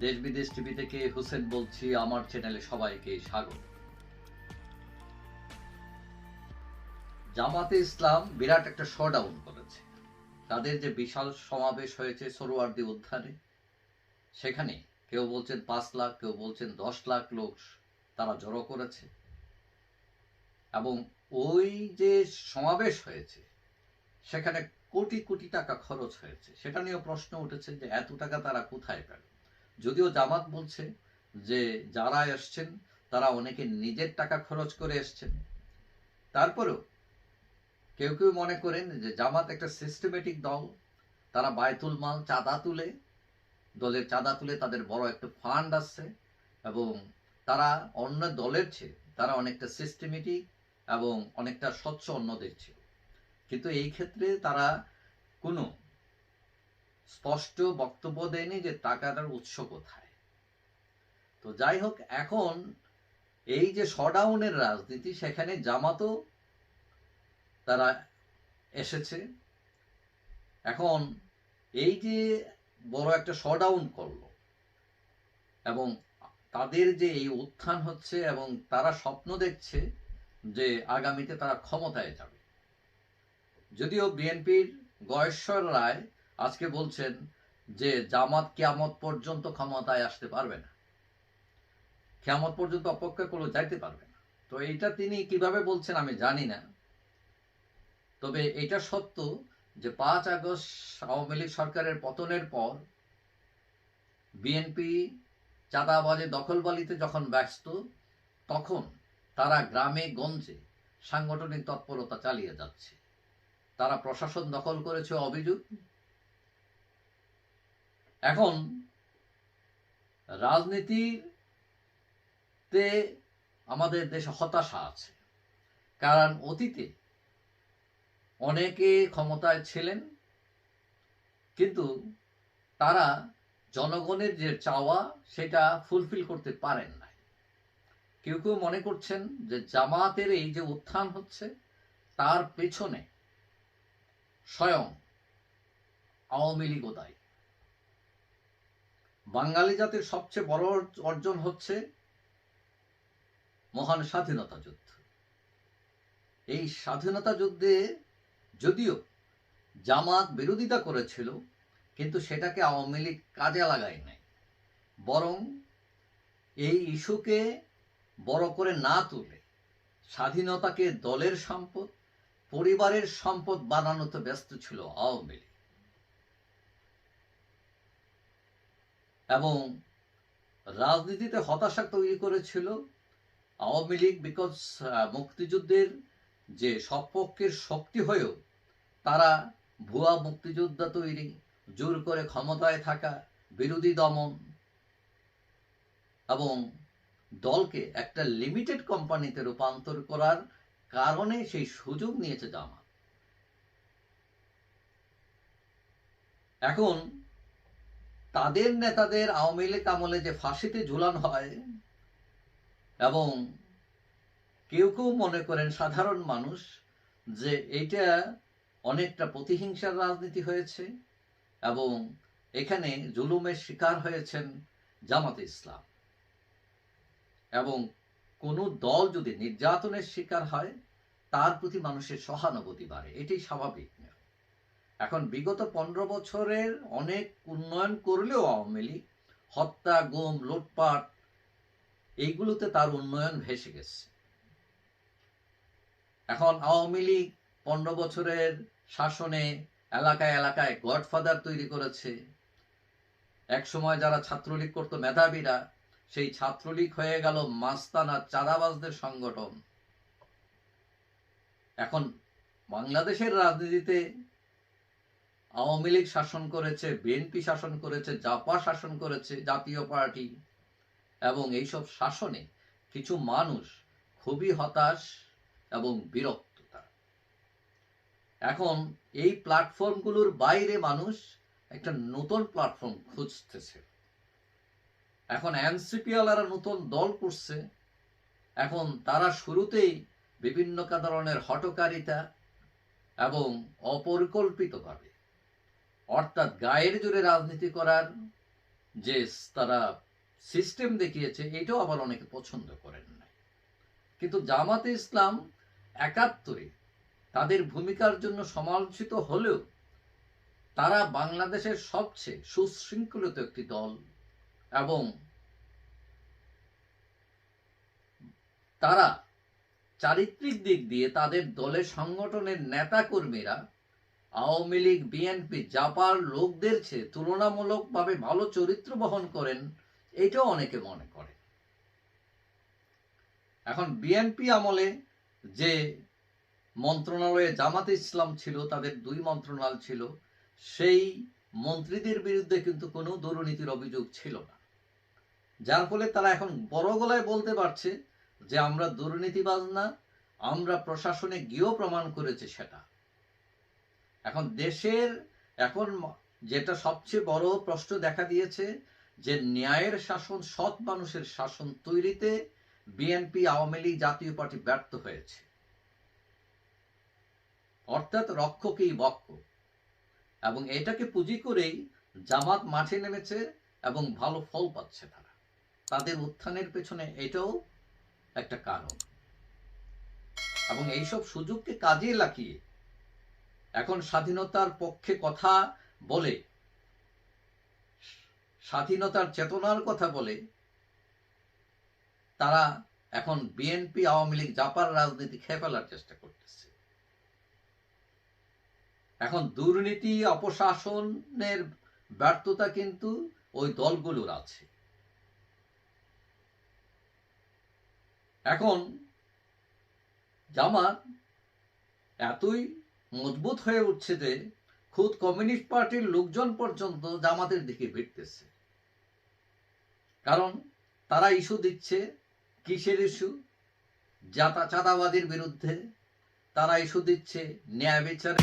দেশ বিদেশ টিভি থেকে হোসেন বলছি, আমার চ্যানেলে সবাইকে স্বাগত। জামাতে ইসলাম বিরাট একটা শোডাউন করেছে। তাদের যে বিশাল সমাবেশ হয়েছে সরোয়ার্দি উদ্যানে, সেখানে কেউ বলছেন পাঁচ লাখ, কেউ বলছেন দশ লাখ লোক তারা জড়ো করেছে। এবং ওই যে সমাবেশ হয়েছে, সেখানে কোটি কোটি টাকা খরচ হয়েছে, সেটা নিয়েও প্রশ্ন উঠেছে যে এত টাকা তারা কোথায় পেল? যদিও জামাত বলছে যে যারা এসছেন, তারা অনেকে নিজের টাকা খরচ করে এসছেন। তারপরেও কেউ কেউ মনে করেন যে জামাত একটা সিস্টেমেটিক দল। তারা বায়তুল মাল চাঁদা তুলে, দলের চাঁদা তুলে তাদের বড় একটা ফান্ড আসছে এবং তারা অন্য দলের চেয়ে, তারা অনেকটা সিস্টেমেটিক এবং অনেকটা স্বচ্ছ অন্যদের ছিল কিন্তু এই ক্ষেত্রে তারা কোনো স্পষ্ট বক্তব্য দেয়নি যে টাকাটার উৎস কোথায়। তো যাই হোক, এখন এই যে শডাউনের রাজনীতি, সেখানে জামাতও তারা এসেছে। এখন এই যে বড় একটা শডাউন করল এবং তাদের যে এই উত্থান হচ্ছে এবং তারা স্বপ্ন দেখছে যে আগামীতে তারা ক্ষমতায় যাবে। যদিও বিএনপির গয়েশ্বর রায় আজকে বলছেন যে জামাত কিয়ামত পর্যন্ত ক্ষমতায় আসতে পারবে না। কিয়ামত পর্যন্ত অপেক্ষা করলে যাইতে পারবে না। তো এইটা তিনি কীভাবে বলছেন আমি জানি না। তবে এটা সত্য যে পাঁচ আগস্ট আওয়ামী লীগ সরকারের পতনের পর বিএনপি চাঁদাবাজে দখলবালিতে যখন ব্যস্ত, তখন তারা গ্রামে, গঞ্জে সাংগঠনিক তৎপরতা চালিয়ে যাচ্ছে। তারা প্রশাসন দখল করেছে অভিযোগ। এখন রাজনীতিতে আমাদের দেশে হতাশা আছে। কারণ অতীতে অনেকে ক্ষমতায় ছিলেন, কিন্তু তারা জনগণের যে চাওয়া, সেটা ফুলফিল করতে পারেন নাই। কেউ কেউ মনে করছেন যে জামাতের এই যে উত্থান হচ্ছে, তার পেছনে স্বয়ং আওয়ামী লীগও দায়ী। বাঙালি জাতির সবচেয়ে বড় অর্জন হচ্ছে মহান স্বাধীনতা যুদ্ধ। এই স্বাধীনতা যুদ্ধে যদিও জামাত বিরোধিতা করেছিল, কিন্তু সেটাকে আওয়ামী লীগ কাজে লাগায় নাই। বরং এই ইস্যুকে বড় করে না তুলে স্বাধীনতাকে দলের সম্পদ, পরিবারের সম্পদ বানানোতে ব্যস্ত ছিল আওয়ামী লীগ। এবং রাজনীতিতে হতাশা তৈরি করেছিল আওয়ামী লীগ বিকজ মুক্তিযুদ্ধের যে সপক্ষের শক্তি হয়েও তারা ভুয়া মুক্তিযোদ্ধা তৈরি, জোর করে ক্ষমতায় থাকা, বিরোধী দমন এবং দলকে একটা লিমিটেড কোম্পানিতে রূপান্তর করার কারণে সেই সুযোগ নিয়েছে জামাত। এখন তাদের নেতাদের আওয়ামী লীগ আমলে যে ফাঁসিতে ঝুলানো হয়, এবং কেউ কেউ মনে করেন সাধারণ মানুষ যে এইটা অনেকটা প্রতিহিংসার রাজনীতি হয়েছে এবং এখানে জুলুমের শিকার হয়েছেন জামাতে ইসলাম। এবং কোনো দল যদি নির্যাতনের শিকার হয়, তার প্রতি মানুষের সহানুভূতি বাড়ে, এটাই স্বাভাবিক। এখন বিগত পনেরো বছরের অনেক উন্নয়ন করলেও আওয়ামী লীগ, হত্যা, গুম, লুটপাট, এইগুলোতে তার উন্নয়ন ভেসে গেছে। এখন আওয়ামী লীগ পনেরো বছরের শাসনে এলাকায় এলাকায় গডফাদার তৈরি করেছে। এক সময় যারা ছাত্রলীগ করতো, মেধাবীরা, সেই ছাত্রলীগ হয়ে গেল মাস্তানা চাঁদাবাজদের সংগঠন। এখন বাংলাদেশের রাজনীতিতে আওয়ামী লীগ শাসন করেছে, বিএনপি শাসন করেছে, জাপা শাসন করেছে জাতীয় পার্টি এবং এইসব শাসনে কিছু মানুষ খুবই হতাশ এবং বিরক্ত এখন এই প্ল্যাটফর্মগুলোর বাইরে মানুষ একটা নতুন প্ল্যাটফর্ম খুঁজতেছে। এখন এনসিপিওয়ালারা নতুন দল করছে। এখন তারা শুরুতেই বিভিন্ন ধরনের হটকারিতা এবং অপরিকল্পিতভাবে অর্থাৎ গায়ের জোরে রাজনীতি করার যে তারা সিস্টেম দেখিয়েছে এটাও আবার অনেকে পছন্দ করেন না। কিন্তু জামাতে ইসলাম একাত্তরে তাদের ভূমিকার জন্য সমালোচিত হলেও তারা বাংলাদেশের সবচেয়ে সুশৃঙ্খলিত একটি দল এবং তারা চারিত্রিক দিক দিয়ে তাদের দলের সংগঠনের নেতা কর্মীরা আওয়ামী লীগ, বিএনপি জাপার লোকদের চেয়ে তুলনামূলকভাবে ভালো চরিত্র বহন করেন, এটাও অনেকে মনে করে। এখন বিএনপি আমলে যে মন্ত্রণালয়ে জামাতে ইসলাম ছিল, তাদের দুই মন্ত্রণালয় ছিল, সেই মন্ত্রীদের বিরুদ্ধে কিন্তু কোনো দুর্নীতির অভিযোগ ছিল না। যার ফলে তারা এখন বড় গলায় বলতে পারছে যে, আমরা দুর্নীতিবাজ না, আমরা প্রশাসনে গিয়েও প্রমাণ করেছে সেটা। এখন দেশের এখন যেটা সবচেয়ে বড় প্রশ্ন দেখা দিয়েছে যে ন্যায়ের শাসন, সৎ মানুষের শাসন তৈরিতে বিএনপি, আওয়ামী লীগ জাতীয় পার্টি ব্যর্থ হয়েছে। অর্থাৎ রক্ষকেই বক্ষ। এবং এটাকে পুঁজি করেই জামাত মাঠে নেমেছে এবং ভালো ফল পাচ্ছে তারা। তাদের উত্থানের পেছনে এটাও একটা কারণ। এবং এইসব সুযোগকে কাজে লাগিয়ে এখন স্বাধীনতার পক্ষে কথা বলে, স্বাধীনতার চেতনার কথা বলে, তারা এখন বিএনপি, আওয়ামী লীগ জাপার রাজনীতি খেয়ে ফেলার চেষ্টা করতেছে। এখন দুর্নীতি, অপশাসনের ব্যর্থতা কিন্তু ওই দলগুলোর আছে। এখন জামাত এতই মজবুত হয়ে উঠছে যে খুদ কমিউনিস্ট পার্টির লোকজন পর্যন্ত জামাতের দিকে ভিড়তেছে কারণ তারা ইস্যু দিচ্ছে কিসের ইস্যু? চাঁদাবাদের বিরুদ্ধে। তারা ইস্যু দিচ্ছে ন্যায় বিচারে।